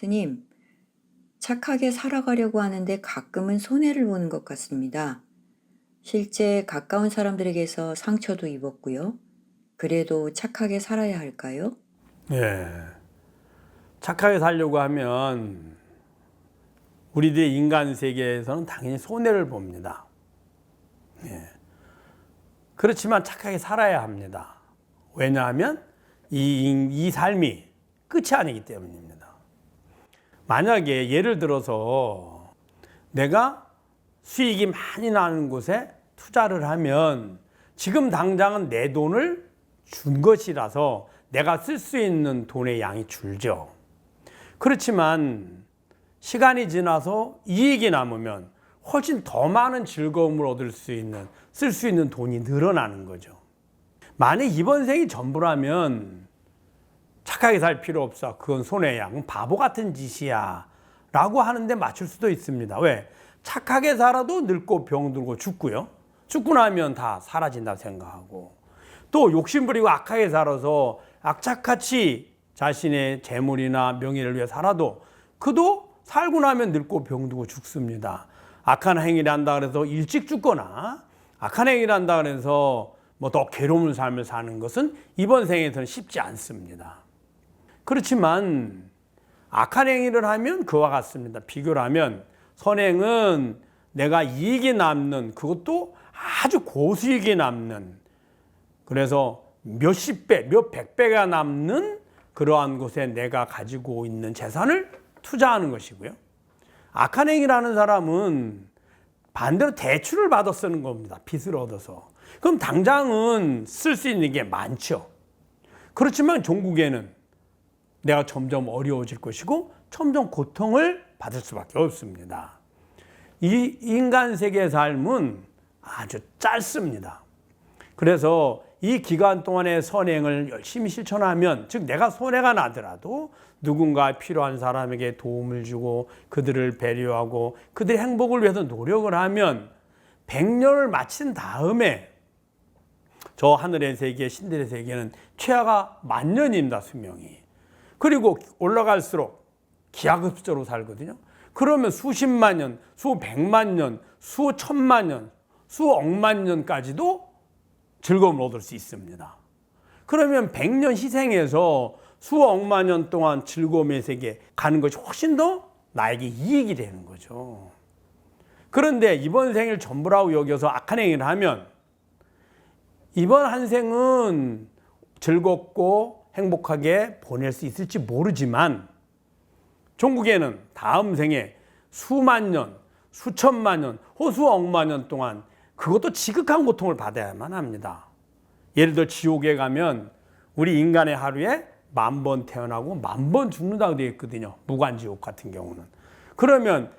스님, 착하게 살아가려고 하는데 가끔은 손해를 보는 것 같습니다. 실제 가까운 사람들에게서 상처도 입었고요. 그래도 착하게 살아야 할까요? 예. 착하게 살려고 하면 우리들의 인간 세계에서는 당연히 손해를 봅니다. 예. 그렇지만 착하게 살아야 합니다. 왜냐하면 이, 이 삶이 끝이 아니기 때문입니다. 만약에 예를 들어서 내가 수익이 많이 나는 곳에 투자를 하면 지금 당장은 내 돈을 준 것이라서 내가 쓸 수 있는 돈의 양이 줄죠. 그렇지만 시간이 지나서 이익이 남으면 훨씬 더 많은 즐거움을 얻을 수 있는, 쓸 수 있는 돈이 늘어나는 거죠. 만약 이번 생이 전부라면 착하게 살 필요 없어. 그건 손해야. 바보 같은 짓이야. 라고 하는데 맞출 수도 있습니다. 왜? 착하게 살아도 늙고 병들고 죽고요. 죽고 나면 다 사라진다 생각하고 또 욕심부리고 악하게 살아서 악착같이 자신의 재물이나 명예를 위해 살아도 그도 살고 나면 늙고 병들고 죽습니다. 악한 행위를 한다 그래서 일찍 죽거나 악한 행위를 한다 그래서 뭐 더 괴로운 삶을 사는 것은 이번 생에서는 쉽지 않습니다. 그렇지만 악한 행위를 하면 그와 같습니다. 비교를 하면 선행은 내가 이익이 남는 그것도 아주 고수익이 남는 그래서 몇십 배, 몇백 배가 남는 그러한 곳에 내가 가지고 있는 재산을 투자하는 것이고요. 악한 행위라는 사람은 반대로 대출을 받아 쓰는 겁니다. 빚을 얻어서. 그럼 당장은 쓸 수 있는 게 많죠. 그렇지만 종국에는 내가 점점 어려워질 것이고 점점 고통을 받을 수밖에 없습니다. 이 인간 세계의 삶은 아주 짧습니다. 그래서 이 기간 동안의 선행을 열심히 실천하면 즉 내가 손해가 나더라도 누군가 필요한 사람에게 도움을 주고 그들을 배려하고 그들의 행복을 위해서 노력을 하면 100년을 마친 다음에 저 하늘의 세계 신들의 세계는 최하가 만 년입니다 수명이 그리고 올라갈수록 기하급수적으로 살거든요 그러면 수십만 년, 수백만 년, 수천만 년, 수억만 년까지도 즐거움을 얻을 수 있습니다. 그러면 100년 희생해서 수억만 년 동안 즐거움의 세계 가는 것이 훨씬 더 나에게 이익이 되는 거죠. 그런데 이번 생을 전부라고 여겨서 악한 행위를 하면 이번 한 생은 즐겁고 행복하게 보낼 수 있을지 모르지만 종국에는 다음 생에 수만 년, 수천만 년, 호수억만 년 동안 그것도 지극한 고통을 받아야만 합니다. 예를 들어 지옥에 가면 우리 인간의 하루에 만 번 태어나고 만 번 죽는다고 되어 있거든요. 무관지옥 같은 경우는. 그러면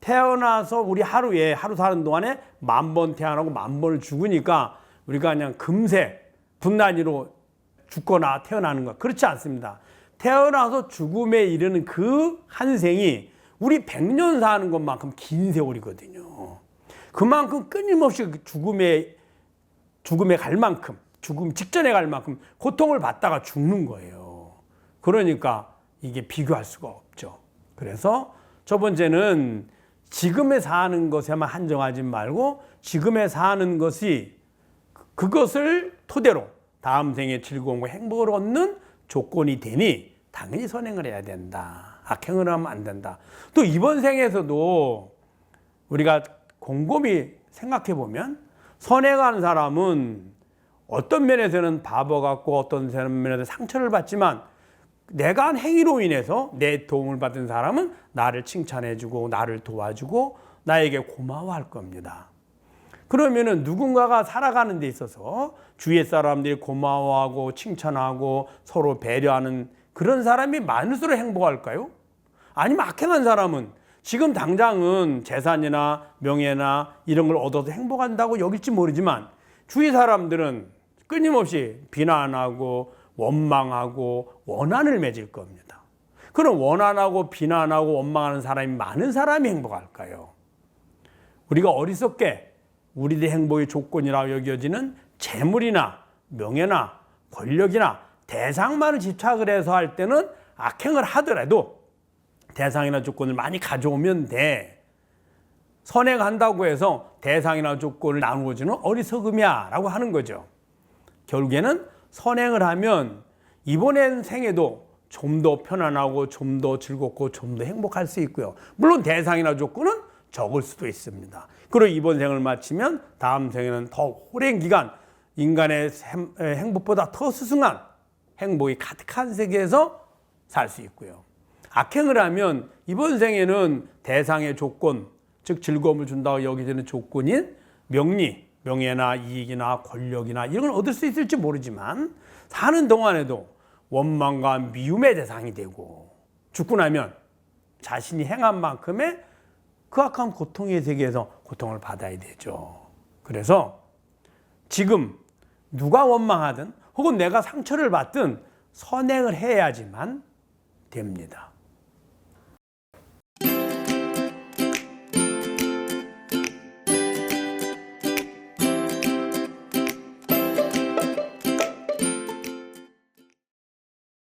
태어나서 우리 하루에 하루 사는 동안에 만 번 태어나고 만 번을 죽으니까 우리가 그냥 금세 분단위로 죽거나 태어나는 것 그렇지 않습니다. 태어나서 죽음에 이르는 그 한 생이 우리 100년 사는 것만큼 긴 세월이거든요. 그만큼 끊임없이 그 죽음에 죽음에 갈 만큼 죽음 직전에 갈 만큼 고통을 받다가 죽는 거예요. 그러니까 이게 비교할 수가 없죠. 그래서 첫 번째는 지금에 사는 것에만 한정하지 말고 지금에 사는 것이 그것을 토대로 다음 생에 즐거움과 행복을 얻는 조건이 되니 당연히 선행을 해야 된다. 악행을 하면 안 된다. 또 이번 생에서도 우리가 곰곰이 생각해 보면 선행하는 사람은 어떤 면에서는 바보 같고 어떤 면에서 상처를 받지만 내가 한 행위로 인해서 내 도움을 받은 사람은 나를 칭찬해주고 나를 도와주고 나에게 고마워할 겁니다. 그러면은 누군가가 살아가는 데 있어서 주위의 사람들이 고마워하고 칭찬하고 서로 배려하는 그런 사람이 많을수록 행복할까요? 아니면 악행한 사람은 지금 당장은 재산이나 명예나 이런 걸 얻어도 행복한다고 여길지 모르지만 주위 사람들은 끊임없이 비난하고 원망하고 원한을 맺을 겁니다. 그럼 원한하고 비난하고 원망하는 사람이 많은 사람이 행복할까요? 우리가 어리석게 우리의 행복의 조건이라고 여겨지는 재물이나 명예나 권력이나 대상만을 집착을 해서 할 때는 악행을 하더라도 대상이나 조건을 많이 가져오면 돼. 선행한다고 해서 대상이나 조건을 나누어주는 어리석음이야 라고 하는 거죠. 결국에는 선행을 하면 이번엔 생에도 좀 더 편안하고 좀 더 즐겁고 좀 더 행복할 수 있고요. 물론 대상이나 조건은 적을 수도 있습니다. 그리고 이번 생을 마치면 다음 생에는 더 오랜 기간 인간의 행복보다 더 스승한 행복이 가득한 세계에서 살 수 있고요. 악행을 하면 이번 생에는 대상의 조건, 즉 즐거움을 준다고 여기지는 조건인 명리, 명예나 이익이나 권력이나 이런 걸 얻을 수 있을지 모르지만 사는 동안에도 원망과 미움의 대상이 되고 죽고 나면 자신이 행한 만큼의 그 악한 고통의 세계에서 고통을 받아야 되죠. 그래서 지금 누가 원망하든 혹은 내가 상처를 받든 선행을 해야지만 됩니다.